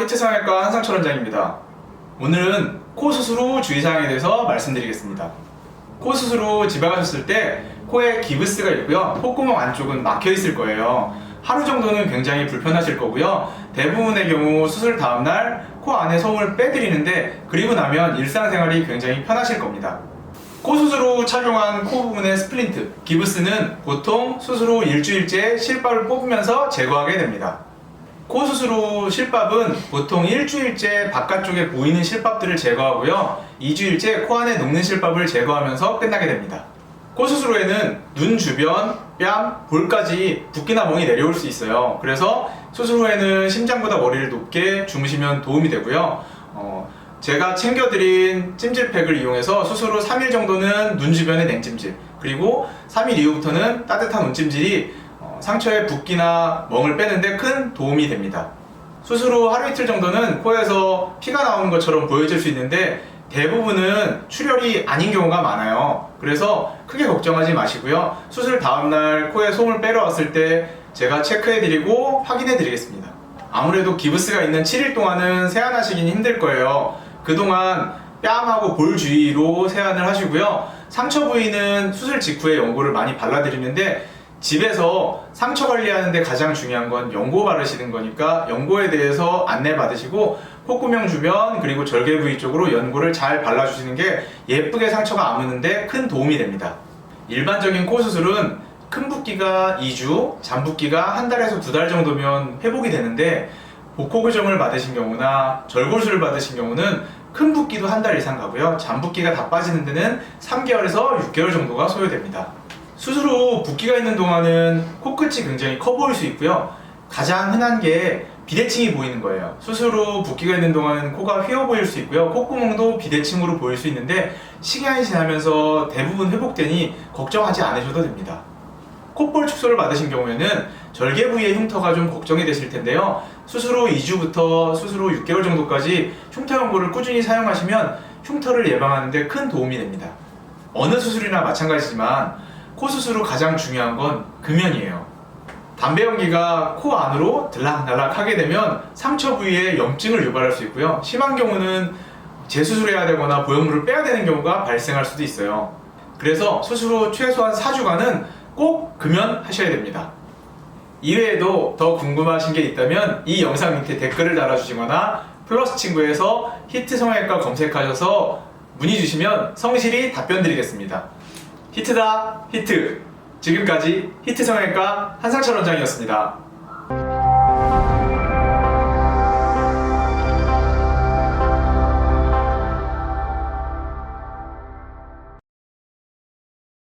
히트성형외과 한상철 원장입니다. 오늘은 코 수술 후 주의사항에 대해서 말씀드리겠습니다. 코 수술 후 집에 가셨을 때 코에 기브스가 있고요. 콧구멍 안쪽은 막혀 있을 거예요. 하루 정도는 굉장히 불편하실 거고요. 대부분의 경우 수술 다음날 코 안에 솜을 빼드리는데 그리고 나면 일상생활이 굉장히 편하실 겁니다. 코 수술 후 착용한 코 부분의 스플린트, 기브스는 보통 수술 후 일주일째 실밥을 뽑으면서 제거하게 됩니다. 코 수술 후 실밥은 보통 일주일째 바깥쪽에 보이는 실밥들을 제거하고요. 2주일째 코 안에 녹는 실밥을 제거하면서 끝나게 됩니다. 코 수술 후에는 눈 주변, 뺨, 볼까지 붓기나 멍이 내려올 수 있어요. 그래서 수술 후에는 심장보다 머리를 높게 주무시면 도움이 되고요. 어, 제가 챙겨드린 찜질팩을 이용해서 수술 후 3일 정도는 눈 주변의 냉찜질, 그리고 3일 이후부터는 따뜻한 온찜질이 어, 상처의 붓기나 멍을 빼는데 큰 도움이 됩니다. 수술 후 하루 이틀 정도는 코에서 피가 나오는 것처럼 보여질 수 있는데 대부분은 출혈이 아닌 경우가 많아요. 그래서 크게 걱정하지 마시고요. 수술 다음날 코에 솜을 빼러 왔을 때 제가 체크해드리고 확인해드리겠습니다. 아무래도 기브스가 있는 7일 동안은 세안하시긴 힘들 거예요. 그동안 뺨하고 볼 주위로 세안을 하시고요. 상처 부위는 수술 직후에 연고를 많이 발라드리는데 집에서 상처 관리하는데 가장 중요한 건 연고 바르시는 거니까 연고에 대해서 안내 받으시고 콧구멍 주변 그리고 절개 부위 쪽으로 연고를 잘 발라주시는 게 예쁘게 상처가 아무는데 큰 도움이 됩니다. 일반적인 코 수술은 큰 붓기가 2주, 잔붓기가 한 달에서 두 달 정도면 회복이 되는데 복코 교정을 받으신 경우나 절골술을 받으신 경우는 큰 붓기도 한 달 이상 가고요. 잔붓기가 다 빠지는 데는 3개월에서 6개월 정도가 소요됩니다. 후 붓기가 있는 동안은 코끝이 굉장히 커 보일 수 있고요. 가장 흔한 게 비대칭이 보이는 거예요. 후 붓기가 있는 동안은 코가 휘어 보일 수 있고요. 콧구멍도 비대칭으로 보일 수 있는데 시간이 지나면서 대부분 회복되니 걱정하지 않으셔도 됩니다. 콧볼 축소를 받으신 경우에는 절개 부위의 흉터가 좀 걱정이 되실 텐데요. 후 2주부터 수술 후 6개월 정도까지 흉터 연고를 꾸준히 사용하시면 흉터를 예방하는 데 큰 도움이 됩니다. 어느 수술이나 마찬가지지만 코 수술 후 가장 중요한 건 금연이에요. 담배 연기가 코 안으로 들락날락 하게 되면 상처 부위에 염증을 유발할 수 있고요. 심한 경우는 재수술해야 되거나 보형물을 빼야 되는 경우가 발생할 수도 있어요. 그래서 수술 후 최소한 4주간은 꼭 금연하셔야 됩니다. 이외에도 더 궁금하신 게 있다면 이 영상 밑에 댓글을 달아주시거나 플러스 친구에서 히트 성형외과 검색하셔서 문의 주시면 성실히 답변 드리겠습니다. 히트다 히트! 지금까지 히트 성형외과 한상철 원장이었습니다.